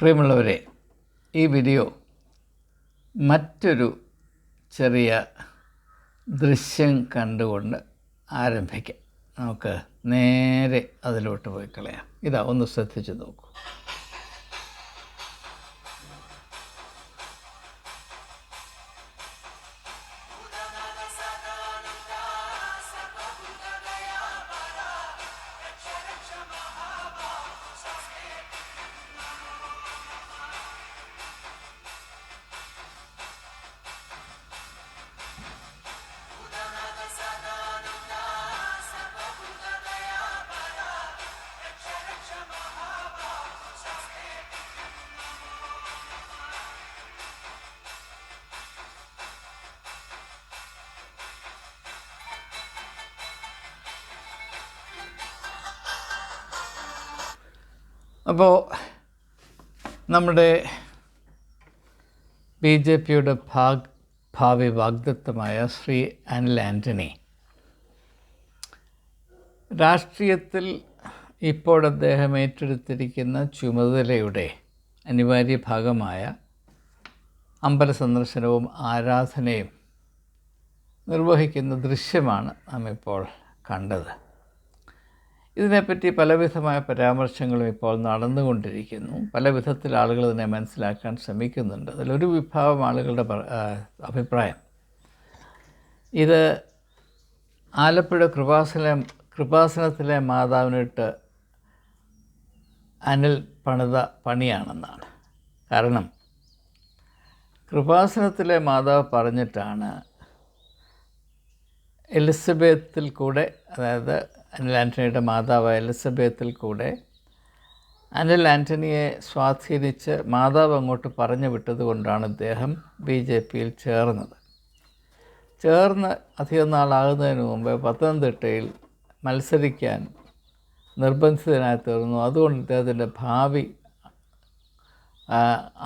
പ്രിയമുള്ളവരെ ഈ വീഡിയോ മറ്റൊരു ചെറിയ ദൃശ്യം കണ്ടുകൊണ്ട് ആരംഭിക്കാം. നമുക്ക് നേരെ അതിലോട്ട് പോയി കളയാം. ഇതാ ഒന്ന് ശ്രദ്ധിച്ച് നോക്കൂ. അപ്പോൾ നമ്മുടെ ബി ജെ പിയുടെ ഭാഗ് ഭാവി വാഗ്ദത്തമായ ശ്രീ അനിൽ ആന്റണി രാഷ്ട്രീയത്തിൽ ഇപ്പോൾ അദ്ദേഹം ഏറ്റെടുത്തിരിക്കുന്ന ചുമതലയുടെ അനിവാര്യ ഭാഗമായ അമ്പല സന്ദർശനവും ആരാധനയും നിർവഹിക്കുന്ന ദൃശ്യമാണ് നാം ഇപ്പോൾ കണ്ടത്. ഇതിനെപ്പറ്റി പലവിധമായ പരാമർശങ്ങളും ഇപ്പോൾ നടന്നുകൊണ്ടിരിക്കുന്നു. പല വിധത്തിൽ ആളുകൾ ഇതിനെ മനസ്സിലാക്കാൻ ശ്രമിക്കുന്നുണ്ട്. അതിലൊരു വിഭാഗം ആളുകളുടെ അഭിപ്രായം. ഇത് ആലപ്പുഴ കൃപാസന കൃപാസനത്തിലെ മാതാവിനിട്ട് അനിൽ പണിത പണിയാണെന്നാണ്. കാരണം കൃപാസനത്തിലെ മാതാവ് പറഞ്ഞിട്ടാണ് എലിസബത്തിൽ കൂടെ അതായത് അനിൽ ആന്റണിയുടെ മാതാവ് എലിസബത്തിൽ കൂടെ അനിൽ ആന്റണിയെ സ്വാധീനിച്ച് മാതാവ് അങ്ങോട്ട് പറഞ്ഞു വിട്ടതുകൊണ്ടാണ് ഇദ്ദേഹം ബി ജെ പിയിൽ ചേർന്നത്. ചേർന്ന് അധികം നാളാകുന്നതിന് മുമ്പ് പത്തനംതിട്ടയിൽ മത്സരിക്കാൻ നിർബന്ധിതനായി തീർന്നു. അതുകൊണ്ട് ഇദ്ദേഹത്തിന്റെ ഭാവി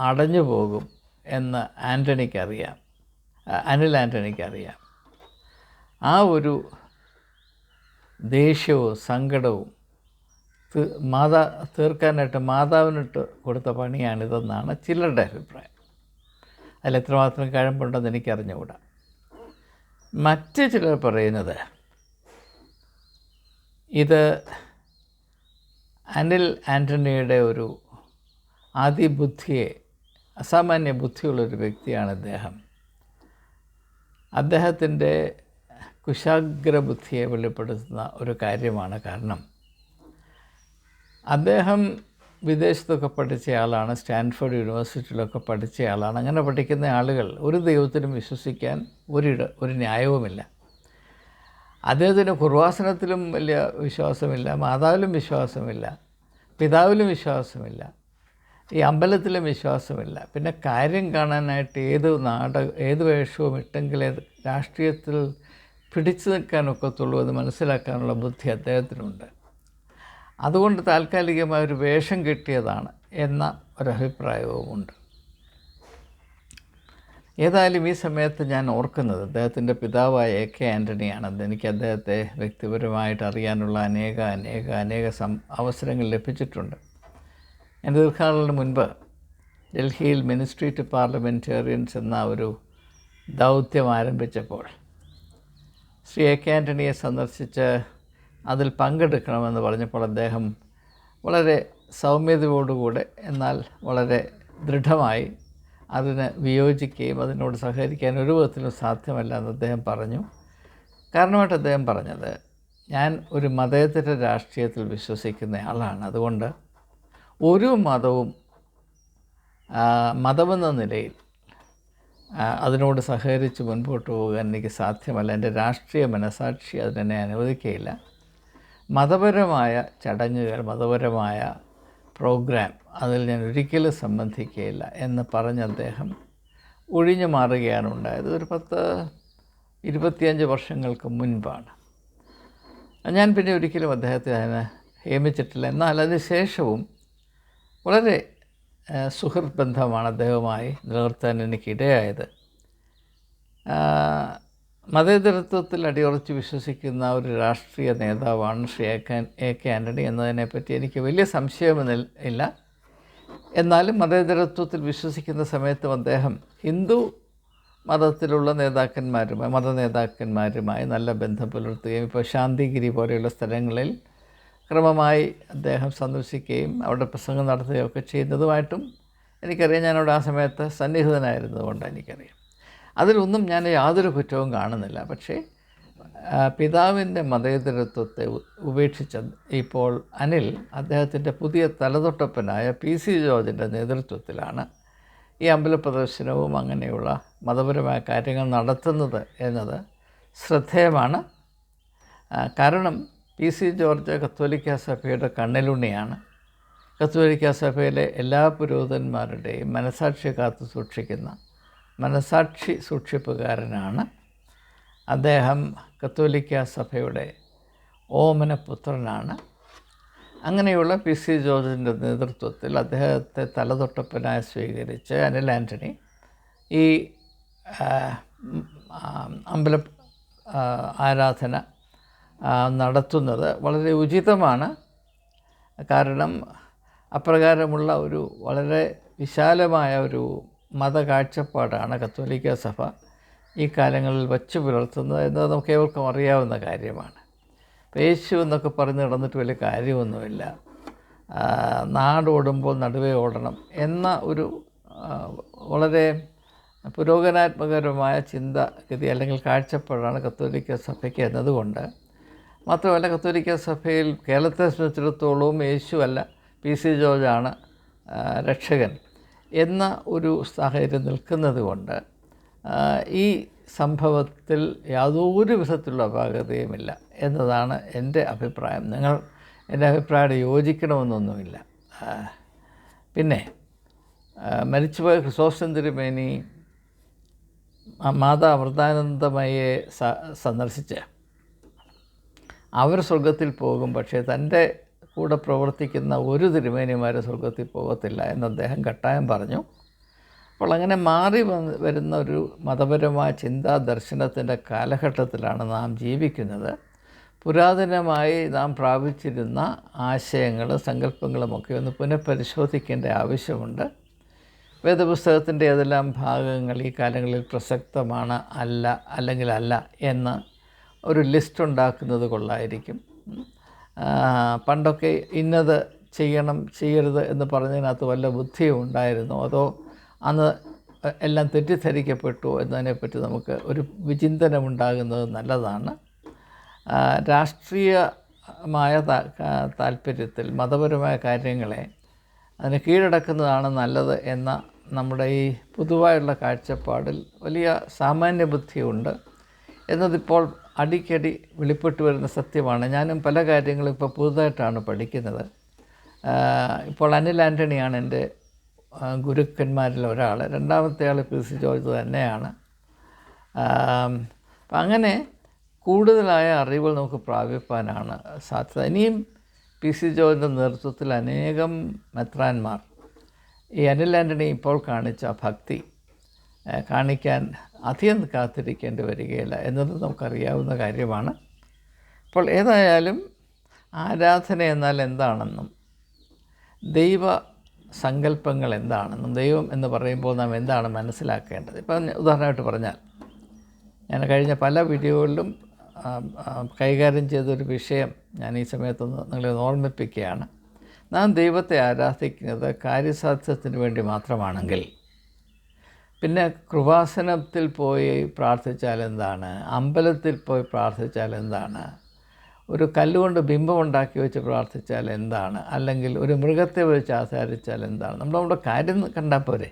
അടഞ്ഞു പോകും എന്ന് ആന്റണിക്കറിയാം അനിൽ ആന്റണിക്കറിയാം ആ ഒരു ദേഷ്യവും സങ്കടവും മാതാ തീർക്കാനായിട്ട് മാതാവിനിട്ട് കൊടുത്ത പണിയാണിതെന്നാണ് ചിലരുടെ അഭിപ്രായം. അതിൽ എത്രമാത്രം കഴമ്പുണ്ടെന്ന് എനിക്കറിഞ്ഞുകൂടാ. മറ്റ് ചിലർ പറയുന്നത് ഇത് അനിൽ ആന്റണിയുടെ ഒരു അതിബുദ്ധിയെ അസാമാന്യ ബുദ്ധിയുള്ളൊരു വ്യക്തിയാണ് അദ്ദേഹം അദ്ദേഹത്തിന്റെ കുശാഗ്ര ബുദ്ധിയെ വെളിപ്പെടുത്തുന്ന ഒരു കാര്യമാണ് കാരണം. അദ്ദേഹം വിദേശത്തൊക്കെ പഠിച്ചയാളാണ് സ്റ്റാൻഫോർഡ് യൂണിവേഴ്സിറ്റിയിലൊക്കെ പഠിച്ചയാളാണ്. അങ്ങനെ പഠിക്കുന്ന ആളുകൾ ഒരു ദൈവത്തിനും വിശ്വസിക്കാൻ ഒരിട ഒരു ന്യായവുമില്ല. അദ്ദേഹത്തിന് കുർവാസനത്തിലും വലിയ വിശ്വാസമില്ല മാതാവിലും വിശ്വാസമില്ല പിതാവിലും വിശ്വാസമില്ല ഈ അമ്പലത്തിലും വിശ്വാസമില്ല. പിന്നെ കാര്യം കാണാനായിട്ട് ഏത് നാടക ഏത് വേഷവും ഇട്ടെങ്കിൽ രാഷ്ട്രീയത്തിൽ പിടിച്ചു നിൽക്കാനൊക്കത്തുള്ളൂ അത് മനസ്സിലാക്കാനുള്ള ബുദ്ധി അദ്ദേഹത്തിനുണ്ട്. അതുകൊണ്ട് താൽക്കാലികമായ ഒരു വേഷം കിട്ടിയതാണ് എന്ന ഒരഭിപ്രായവുമുണ്ട് ഏതായാലും ഈ സമയത്ത് ഞാൻ ഓർക്കുന്നത് അദ്ദേഹത്തിന്റെ പിതാവായ എ കെ ആന്റണിയാണ് എനിക്ക് അദ്ദേഹത്തെ വ്യക്തിപരമായിട്ട് അറിയാനുള്ള അനേക അനേക അനേക സം അവസരങ്ങൾ ലഭിച്ചിട്ടുണ്ട്. എന്റെ ദീർഘനാളിന് മുൻപ് ഡൽഹിയിൽ മിനിസ്ട്രി ടു പാർലമെന്റേറിയൻസ് എന്ന ഒരു ദൗത്യം ആരംഭിച്ചപ്പോൾ ശ്രീ എ കെ ആന്റണിയെ സന്ദർശിച്ച് അതിൽ പങ്കെടുക്കണമെന്ന് പറഞ്ഞപ്പോൾ അദ്ദേഹം വളരെ സൗമ്യതയോടുകൂടെ എന്നാൽ വളരെ ദൃഢമായി അതിന് വിയോജിക്കുകയും അതിനോട് സഹകരിക്കാൻ ഒരു വിധത്തിലും സാധ്യമല്ല എന്ന് അദ്ദേഹം പറഞ്ഞു. കാരണമായിട്ട് അദ്ദേഹം പറഞ്ഞത് ഞാൻ ഒരു മതേതര രാഷ്ട്രീയത്തിൽ വിശ്വസിക്കുന്ന ആളാണ്. അതുകൊണ്ട് ഒരു മതവും മതമെന്ന നിലയിൽ അതിനോട് സഹകരിച്ച് മുൻപോട്ട് പോകാൻ എനിക്ക് സാധ്യമല്ല. എന്റെ രാഷ്ട്രീയ മനസാക്ഷി അതിനെ അനുവദിക്കുകയില്ല മതപരമായ ചടങ്ങുകൾ മതപരമായ പ്രോഗ്രാം അതിൽ ഞാൻ ഒരിക്കലും സംബന്ധിക്കുകയില്ല എന്ന് പറഞ്ഞ അദ്ദേഹം ഒഴിഞ്ഞു മാറുകയാണ് ഉണ്ടായത്. ഒരു പത്ത് ഇരുപത്തിയഞ്ച് വർഷങ്ങൾക്ക് മുൻപാണ്. ഞാൻ പിന്നെ ഒരിക്കലും അദ്ദേഹത്തെ അതിനെ നിയമിച്ചിട്ടില്ല എന്നാൽ അതിന് ശേഷവും വളരെ സുഹൃത്ത് ബന്ധമാണ് അദ്ദേഹവുമായി നിലനിർത്താൻ എനിക്കിടയായത് മതേതരത്വത്തിൽ അടിയുറച്ച് വിശ്വസിക്കുന്ന ഒരു രാഷ്ട്രീയ നേതാവാണ് ശ്രീ എ കെ ആന്റണി എന്നതിനെപ്പറ്റി എനിക്ക് വലിയ സംശയമൊന്നും ഇല്ല. എന്നാലും മതേതരത്വത്തിൽ വിശ്വസിക്കുന്ന സമയത്തും അദ്ദേഹം ഹിന്ദു മതത്തിലുള്ള നേതാക്കന്മാരുമായി മത നേതാക്കന്മാരുമായി നല്ല ബന്ധം പുലർത്തുകയും ഇപ്പോൾ ശാന്തിഗിരി പോലെയുള്ള സ്ഥലങ്ങളിൽ ക്രമമായി അദ്ദേഹം സന്ദർശിക്കുകയും അവിടെ പ്രസംഗം നടത്തുകയും ഒക്കെ ചെയ്യുന്നതുമായിട്ടും എനിക്കറിയാം. ഞാനവിടെ ആ സമയത്ത് സന്നിഹിതനായിരുന്നതുകൊണ്ട് എനിക്കറിയാം. അതിലൊന്നും ഞാൻ യാതൊരു കുറ്റവും കാണുന്നില്ല. പക്ഷേ പിതാവിന്റെ മതേതരത്വത്തെ ഉപേക്ഷിച്ച ഇപ്പോൾ അനിൽ അദ്ദേഹത്തിന്റെ പുതിയ തലതൊട്ടപ്പനായ പി സി ജോർജിന്റെ നേതൃത്വത്തിലാണ് ഈ അമ്പല പ്രദർശനവും അങ്ങനെയുള്ള മതപരമായ കാര്യങ്ങൾ നടത്തുന്നത് എന്നത് ശ്രദ്ധേയമാണ്. കാരണം പി സി ജോർജ് കത്തോലിക്ക സഭയുടെ കണ്ണിലുണ്ണിയാണ്. കത്തോലിക്ക സഭയിലെ എല്ലാ പുരോഹിതന്മാരുടെയും മനസാക്ഷി കാത്തു സൂക്ഷിക്കുന്ന മനസാക്ഷി സൂക്ഷിപ്പുകാരനാണ് അദ്ദേഹം കത്തോലിക്ക സഭയുടെ ഓമനപുത്രനാണ്. അങ്ങനെയുള്ള പി സി ജോർജിന്റെ നേതൃത്വത്തിൽ അദ്ദേഹത്തെ തലതൊട്ടപ്പനായി സ്വീകരിച്ച് അനിൽ ആന്റണി ഈ അമ്പല ആരാധന നടത്തുന്നത് വളരെ ഉചിതമാണ്. കാരണം അപ്രകാരമുള്ള ഒരു വളരെ വിശാലമായ ഒരു മത കാഴ്ചപ്പാടാണ് കത്തോലിക്ക സഭ ഈ കാലങ്ങളിൽ വച്ചു പുലർത്തുന്നത് എന്നത് നമുക്ക് ഏവർക്കും അറിയാവുന്ന കാര്യമാണ്. യേശു എന്നൊക്കെ പറഞ്ഞ് നടന്നിട്ട് വലിയ കാര്യമൊന്നുമില്ല. നാടോടുമ്പോൾ നടുവേ ഓടണം എന്ന ഒരു വളരെ പുരോഗനാത്മകരമായ ചിന്തഗതി അല്ലെങ്കിൽ കാഴ്ചപ്പാടാണ് കത്തോലിക്ക സഭയ്ക്ക് എന്നതുകൊണ്ട് മാത്രമല്ല കത്തോലിക്ക സഭയിൽ കേരളത്തെ സംബന്ധിച്ചിടത്തോളവും യേശു അല്ല പി സി ജോർജാണ് രക്ഷകൻ എന്ന ഒരു സാഹചര്യം നിൽക്കുന്നത് കൊണ്ട് ഈ സംഭവത്തിൽ യാതൊരു വിധത്തിലുള്ള അപാകതയുമില്ല എന്നതാണ് എന്റെ അഭിപ്രായം. നിങ്ങൾ എന്റെ അഭിപ്രായം യോജിക്കണമെന്നൊന്നുമില്ല. പിന്നെ മരിച്ചുപോയ ക്രിസോസ്റ്റം തിരുമേനി മാതാ അമൃതാനന്ദമയെ സന്ദർശിച്ച് അവർ സ്വർഗത്തിൽ പോകും പക്ഷേ തന്റെ കൂടെ പ്രവർത്തിക്കുന്ന ഒരു തിരുമേനിമാരെ സ്വർഗത്തിൽ പോകത്തില്ല എന്ന് അദ്ദേഹം കട്ടായം പറഞ്ഞു. അപ്പോൾ അങ്ങനെ മാറി വരുന്ന ഒരു മതപരമായ ചിന്താ ദർശനത്തിന്റെ കാലഘട്ടത്തിലാണ് നാം ജീവിക്കുന്നത്. പുരാതനമായി നാം പ്രാപിച്ചിരുന്ന ആശയങ്ങളും സങ്കല്പങ്ങളുമൊക്കെ ഒന്ന് പുനഃപരിശോധിക്കേണ്ട ആവശ്യമുണ്ട്. വേദപുസ്തകത്തിന്റെ ഏതെല്ലാം ഭാഗങ്ങൾ ഈ കാലങ്ങളിൽ പ്രസക്തമാണ് അല്ല അല്ലെങ്കിൽ അല്ല എന്ന് ഒരു ലിസ്റ്റ് ഉണ്ടാക്കുന്നത് കൊള്ളായിരിക്കും. പണ്ടൊക്കെ ഇന്നത് ചെയ്യണം ചെയ്യരുത് എന്ന് പറഞ്ഞതിനകത്ത് വല്ല ബുദ്ധിയും ഉണ്ടായിരുന്നോ? അതോ അന്ന് എല്ലാം തെറ്റിദ്ധരിക്കപ്പെട്ടു എന്നതിനെപ്പറ്റി നമുക്ക് ഒരു വിചിന്തനമുണ്ടാകുന്നത് നല്ലതാണ്. രാഷ്ട്രീയമായ താല്പര്യത്തിൽ മതപരമായ കാര്യങ്ങളെ അതിന് കീഴടക്കുന്നതാണ് നല്ലത് എന്ന നമ്മുടെ ഈ പൊതുവായുള്ള കാഴ്ചപ്പാടിൽ വലിയ സാമാന്യ ബുദ്ധിയുണ്ട്. എന്നതിപ്പോൾ അടിക്കടി വെളിപ്പെട്ടു വരുന്ന സത്യമാണ്. ഞാനും പല കാര്യങ്ങളും ഇപ്പോൾ പുതുതായിട്ടാണ് പഠിക്കുന്നത്. ഇപ്പോൾ അനിൽ ആന്റണിയാണ് എന്റെ ഗുരുക്കന്മാരിൽ ഒരാൾ. രണ്ടാമത്തെ ആൾ പി സി ജോർജ് തന്നെയാണ്. അങ്ങനെ കൂടുതലായ അറിവുകൾ നമുക്ക് പ്രാപിപ്പാനാണ് സാധ്യത. ഇനിയും പി സി ജോർജിന്റെ നേതൃത്വത്തിൽ അനേകം മെത്രാന്മാർ. ഈ അനിൽ ആന്റണി ഇപ്പോൾ കാണിച്ച ഭക്തി കാണിക്കാൻ അധികം കാത്തിരിക്കേണ്ടി വരികയില്ല എന്നത് നമുക്കറിയാവുന്ന കാര്യമാണ്. അപ്പോൾ ഏതായാലും ആരാധന എന്നാൽ എന്താണെന്നും ദൈവ സങ്കല്പങ്ങൾ എന്താണെന്നും ദൈവം എന്ന് പറയുമ്പോൾ നാം എന്താണ് മനസ്സിലാക്കേണ്ടത്? ഇപ്പം ഉദാഹരണമായിട്ട് പറഞ്ഞാൽ ഞാൻ കഴിഞ്ഞ പല വീഡിയോകളിലും കൈകാര്യം ചെയ്തൊരു വിഷയം ഞാൻ ഈ സമയത്തൊന്ന് നിങ്ങളെ ഓർമ്മിപ്പിക്കുകയാണ്. നാം ദൈവത്തെ ആരാധിക്കുന്നത് കാര്യസാധ്യത്തിന് വേണ്ടി മാത്രമാണെങ്കിൽ പിന്നെ കൃപാസനത്തിൽ പോയി പ്രാർത്ഥിച്ചാൽ എന്താണ്? അമ്പലത്തിൽ പോയി പ്രാർത്ഥിച്ചാൽ എന്താണ്? ഒരു കല്ലുകൊണ്ട് ബിംബം ഉണ്ടാക്കി വെച്ച് പ്രാർത്ഥിച്ചാൽ എന്താണ്? അല്ലെങ്കിൽ ഒരു മൃഗത്തെ വെച്ച് ആചാരിച്ചാൽ എന്താണ്? നമ്മൾ നമ്മുടെ കാര്യം കണ്ടാൽ പോരെ.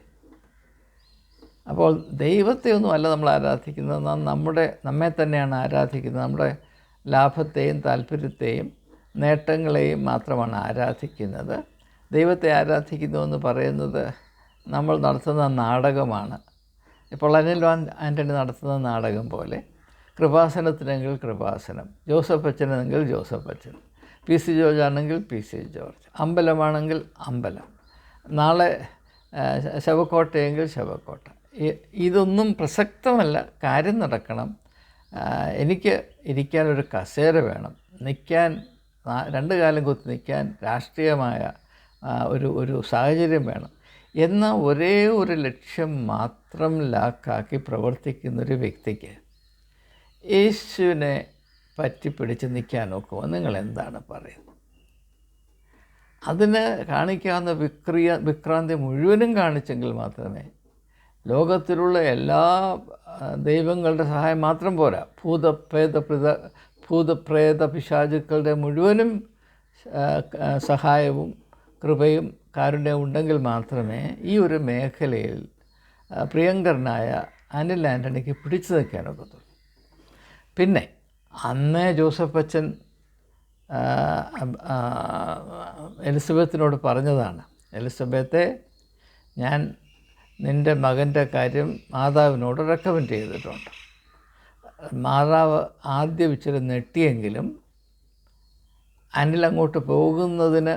അപ്പോൾ ദൈവത്തെ ഒന്നും അല്ല നമ്മൾ ആരാധിക്കുന്നത്. നാം നമ്മുടെ നമ്മെ തന്നെയാണ് ആരാധിക്കുന്നത്. നമ്മുടെ ലാഭത്തെയും താല്പര്യത്തെയും നേട്ടങ്ങളെയും മാത്രമാണ് ആരാധിക്കുന്നത്. ദൈവത്തെ ആരാധിക്കുന്നു എന്ന് പറയുന്നത് നമ്മൾ നടത്തുന്ന നാടകമാണ്. ഇപ്പോൾ വാൻ ആന്റണി നടത്തുന്ന നാടകം പോലെ കൃപാസനത്തിനെങ്കിൽ കൃപാസനം ജോസഫ് അച്ഛനെങ്കിൽ ജോസഫ് അച്ഛൻ പി സി ജോർജ് ആണെങ്കിൽ പി സി ജോർജ് അമ്പലമാണെങ്കിൽ അമ്പലം നാളെ ശവക്കോട്ടയെങ്കിൽ ശവക്കോട്ട. ഇതൊന്നും പ്രസക്തമല്ല. കാര്യം നടക്കണം. എനിക്ക് ഇരിക്കാൻ ഒരു കസേര വേണം. നിൽക്കാൻ രണ്ട് കാലം കുത്തി നിൽക്കാൻ രാഷ്ട്രീയമായ ഒരു ഒരു സാഹചര്യം വേണം. എന്ന ഒരേ ഒരു ലക്ഷ്യം മാത്രം ലാക്കാക്കി പ്രവർത്തിക്കുന്നൊരു വ്യക്തിക്ക് യേശുവിനെ പറ്റി പിടിച്ച് നിൽക്കാൻ നോക്കുമോ നിങ്ങൾ എന്താണ് പറയുന്നത്? അതിന് കാണിക്കാവുന്ന വിക്രിയ വിക്രാന്തി മുഴുവനും കാണിച്ചെങ്കിൽ മാത്രമേ ലോകത്തിലുള്ള എല്ലാ ദൈവങ്ങളുടെ സഹായം മാത്രം പോരാ. ഭൂതപ്രേത പ്രേത ഭൂതപ്രേത പിശാചുക്കളുടെ മുഴുവനും സഹായവും കൃപയും കാരുണ്യവും ഉണ്ടെങ്കിൽ മാത്രമേ ഈ ഒരു മേഖലയിൽ പ്രിയങ്കരനായ അനിൽ ആന്റണിക്ക് പിടിച്ചു നിൽക്കാനൊക്കത്തുള്ളൂ പിന്നെ അന്നേ ജോസഫ് അച്ഛൻ എലിസബത്തിനോട് പറഞ്ഞതാണ് എലിസബത്തെ ഞാൻ നിന്റെ മകന്റെ കാര്യം മാതാവിനോട് റെക്കമെൻഡ് ചെയ്തിട്ടുണ്ട്. മാതാവ് ആദ്യം ഇച്ചിരി നെട്ടിയെങ്കിലും അനിൽ അങ്ങോട്ട് പോകുന്നതിന്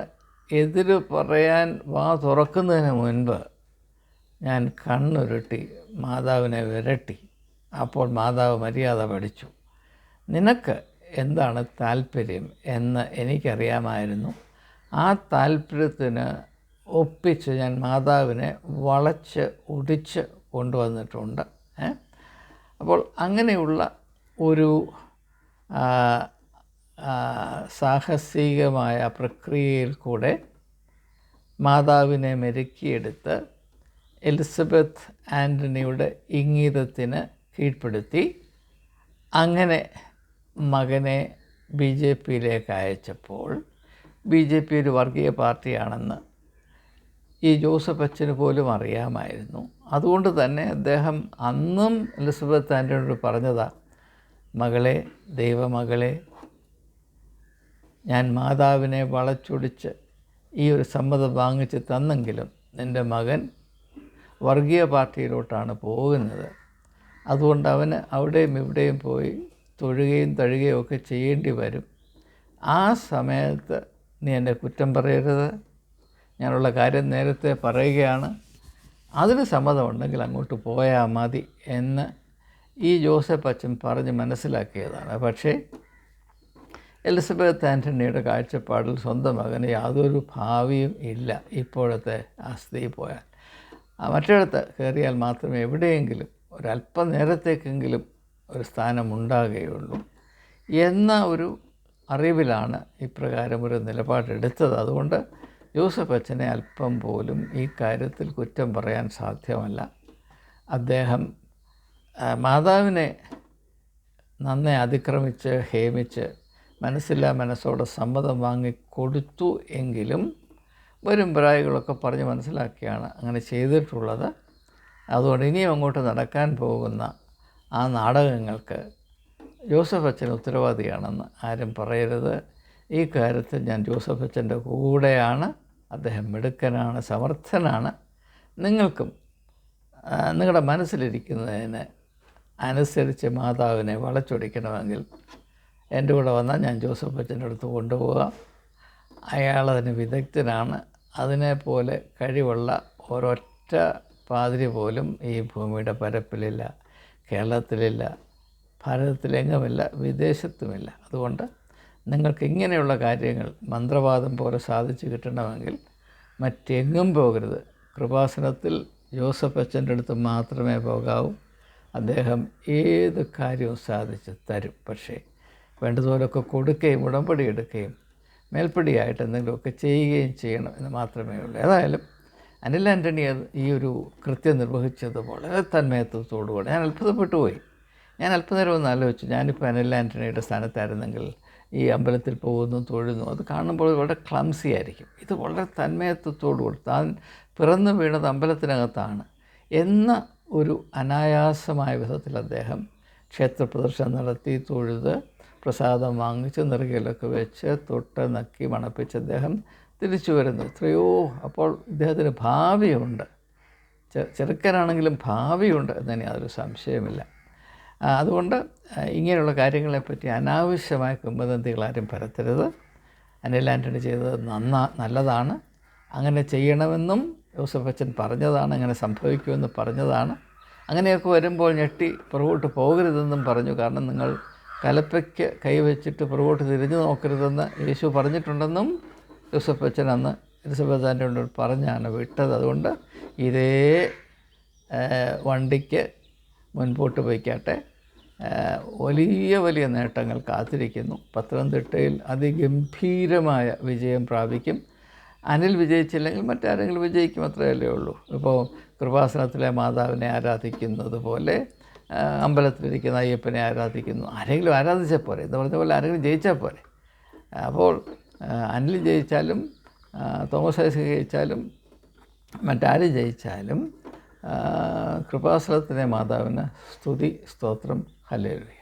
എതിര് പറയാൻ വാ തുറക്കുന്നതിന് മുൻപ് ഞാൻ കണ്ണുരുട്ടി മാതാവിനെ വിരട്ടി. അപ്പോൾ മാതാവ് മര്യാദ പഠിച്ചു. നിനക്ക് എന്താണ് താല്പര്യം എന്ന് എനിക്കറിയാമായിരുന്നു. ആ താല്പര്യത്തിന് ഒപ്പിച്ച് ഞാൻ മാതാവിനെ വളച്ച് ഒടിച്ച് കൊണ്ടുവന്നിട്ടുണ്ട്. അപ്പോൾ അങ്ങനെയുള്ള ഒരു സാഹസികമായ പ്രക്രിയയിൽ കൂടെ മാതാവിനെ മെരുക്കിയെടുത്ത് എലിസബത്ത് ആന്റണിയുടെ ഇംഗിതത്തിന് കീഴ്പ്പെടുത്തി. അങ്ങനെ മകനെ ബി ജെ പിയിലേക്ക് അയച്ചപ്പോൾ ബി ജെ പി ഒരു വർഗീയ പാർട്ടിയാണെന്ന് ഈ ജോസഫ് അച്ഛന് പോലും അറിയാമായിരുന്നു. അതുകൊണ്ട് തന്നെ അദ്ദേഹം അന്നും എലിസബത്ത് ആന്റണിയോട് പറഞ്ഞതാ മകളെ ദൈവമകളെ ഞാൻ മാതാവിനെ വളച്ചൊടിച്ച് ഈ ഒരു സമ്മതം വാങ്ങിച്ച് തന്നെങ്കിലും നിന്റെ മകൻ വർഗീയ പാർട്ടിയിലോട്ടാണ് പോകുന്നത്. അതുകൊണ്ട് അവന് അവിടെയും ഇവിടെയും പോയി തൊഴുകയും തഴുകയും ഒക്കെ ചെയ്യേണ്ടി വരും. ആ സമയത്ത് നീ എന്നെ കുറ്റം പറയരുത്. ഞാനുള്ള കാര്യം നേരത്തെ പറയുകയാണ്. അതിന് സമ്മതമുണ്ടെങ്കിൽ അങ്ങോട്ട് പോയാൽ മതി എന്ന് ഈ ജോസഫ് അച്ഛൻ പറഞ്ഞ് മനസ്സിലാക്കിയതാണ്. പക്ഷേ എലിസബത്ത് ആന്റണിയുടെ കാഴ്ചപ്പാടിൽ സ്വന്തം മകന് യാതൊരു ഭാവിയും ഇല്ല ഇപ്പോഴത്തെ ആ സ്ത്രീ പോയാൽ. ആ മറ്റിടത്ത് കയറിയാൽ മാത്രമേ എവിടെയെങ്കിലും ഒരല്പം നേരത്തേക്കെങ്കിലും ഒരു സ്ഥാനമുണ്ടാകുകയുള്ളൂ എന്ന ഒരു അറിവിലാണ് ഇപ്രകാരം ഒരു നിലപാടെടുത്തത് അതുകൊണ്ട് ജോസഫ് അച്ഛനെ അല്പം പോലും ഈ കാര്യത്തിൽ കുറ്റം പറയാൻ സാധ്യമല്ല. അദ്ദേഹം മാതാവിനെ നന്നെ അതിക്രമിച്ച് ഹേമിച്ച് മനസ്സില്ലാ മനസ്സോടെ സമ്മതം വാങ്ങി കൊടുത്തു എങ്കിലും വരും പ്രായകളൊക്കെ പറഞ്ഞ് മനസ്സിലാക്കിയാണ് അങ്ങനെ ചെയ്തിട്ടുള്ളത്. അതുകൊണ്ട് ഇനിയും അങ്ങോട്ട് നടക്കാൻ പോകുന്ന ആ നാടകങ്ങൾക്ക് ജോസഫ് അച്ഛൻ ഉത്തരവാദിയാണെന്ന് ആരും പറയരുത്. ഈ കാര്യത്തിൽ ഞാൻ ജോസഫ് അച്ഛന്റെ കൂടെയാണ്. അദ്ദേഹം മിടുക്കനാണ് സമർത്ഥനാണ്. നിങ്ങൾക്കും നിങ്ങളുടെ മനസ്സിലിരിക്കുന്നതിന് അനുസരിച്ച് മാതാവിനെ വളച്ചൊടിക്കണമെങ്കിൽ എന്റെ കൂടെ വന്നാൽ ഞാൻ ജോസഫ് അച്ഛന്റെ അടുത്ത് കൊണ്ടുപോകാം അതിന് വിദഗ്ധനാണ്. അതിനെപ്പോലെ കഴിവുള്ള ഒരൊറ്റ പാതിരി പോലും ഈ ഭൂമിയുടെ പരപ്പിലില്ല കേരളത്തിലില്ല ഭാരതത്തിലെങ്ങുമില്ല വിദേശത്തുമില്ല. അതുകൊണ്ട് നിങ്ങൾക്ക് ഇങ്ങനെയുള്ള കാര്യങ്ങൾ മന്ത്രവാദം പോലെ സാധിച്ചു കിട്ടണമെങ്കിൽ മറ്റെങ്ങും പോകരുത്. കൃപാസനത്തിൽ ജോസഫ് അച്ഛന്റെ അടുത്ത് മാത്രമേ പോകാവൂ. അദ്ദേഹം ഏത് കാര്യവും സാധിച്ച് തരും. പക്ഷേ വേണ്ടതുപോലൊക്കെ കൊടുക്കുകയും ഉടമ്പടി എടുക്കുകയും മേൽപ്പടിയായിട്ട് എന്തെങ്കിലുമൊക്കെ ചെയ്യുകയും ചെയ്യണം എന്ന് മാത്രമേ ഉള്ളൂ. ഏതായാലും അനിൽ ആന്റണി ഈ ഒരു കൃത്യം നിർവഹിച്ചത് വളരെ തന്മയത്വത്തോടുകൂടി. ഞാൻ അത്ഭുതപ്പെട്ടു പോയി. ഞാൻ അല്പനേരം ഒന്ന് ആലോചിച്ചു. ഞാനിപ്പോൾ അനിൽ ആന്റണിയുടെ സ്ഥാനത്തായിരുന്നെങ്കിൽ ഈ അമ്പലത്തിൽ പോകുന്നു തൊഴുന്നു അത് കാണുമ്പോൾ വളരെ ക്ലംസി ആയിരിക്കും. ഇത് വളരെ തന്മയത്വത്തോടുകൂടി. താൻ പിറന്നു വീണത് അമ്പലത്തിനകത്താണ് എന്ന ഒരു അനായാസമായ വിധത്തിൽ അദ്ദേഹം ക്ഷേത്രപ്രദർശനം നടത്തി തൊഴുത് പ്രസാദം വാങ്ങിച്ച് നെറുകയിലൊക്കെ വെച്ച് തൊട്ട് നക്കി മണപ്പിച്ച് അദ്ദേഹം തിരിച്ചു വരുന്നു. എത്രയോ അപ്പോൾ ഇദ്ദേഹത്തിന് ഭാവിയുണ്ട്. ചെറുക്കനാണെങ്കിലും ഭാവിയുണ്ട് എന്നതിന് യാതൊരു സംശയമില്ല അതുകൊണ്ട് ഇങ്ങനെയുള്ള കാര്യങ്ങളെപ്പറ്റി അനാവശ്യമായ കിംവദന്തികളാരും പരത്തരുത്. അനിൽ ആന്റണി ചെയ്തത് നന്നാ നല്ലതാണ്. അങ്ങനെ ചെയ്യണമെന്നും യൂസഫ് അച്ഛൻ പറഞ്ഞതാണ് അങ്ങനെ സംഭവിക്കുമെന്ന് പറഞ്ഞതാണ്. അങ്ങനെയൊക്കെ വരുമ്പോൾ ഞെട്ടി പുറകോട്ട് പോകരുതെന്നും പറഞ്ഞു. കാരണം നിങ്ങൾ കലപ്പയ്ക്ക് കൈവച്ചിട്ട് പുറകോട്ട് തിരിഞ്ഞു നോക്കരുതെന്ന് യേശു പറഞ്ഞിട്ടുണ്ടെന്നും യൂസഫ് അച്ഛൻ അന്ന് എലിസബത്താന്റെ പറഞ്ഞാണ് വിട്ടത്. അതുകൊണ്ട് ഇതേ വണ്ടിക്ക് മുൻപോട്ട് പോയിക്കാട്ടെ. വലിയ വലിയ നേട്ടങ്ങൾ കാത്തിരിക്കുന്നു. പത്തനംതിട്ടയിൽ അതിഗംഭീരമായ വിജയം പ്രാപിക്കും. അനിൽ വിജയിച്ചില്ലെങ്കിൽ മറ്റാരെങ്കിലും വിജയിക്കും അത്രയല്ലേ ഉള്ളൂ. ഇപ്പോൾ കൃപാസനത്തിലെ മാതാവിനെ ആരാധിക്കുന്നത് പോലെ അമ്പലത്തിലിരിക്കുന്ന അയ്യപ്പനെ ആരാധിക്കുന്നു. ആരെങ്കിലും ആരാധിച്ചാൽ പോരെ. എന്ന് പറഞ്ഞ പോലെ ആരെങ്കിലും ജയിച്ചാൽ പോരെ. അപ്പോൾ അനിൽ ജയിച്ചാലും തോമസ് ഐസക് ജയിച്ചാലും മറ്റാര് ജയിച്ചാലും കൃപാസനത്തിലെ മാതാവിന് സ്തുതി സ്തോത്രം ഹല്ലേലൂയ.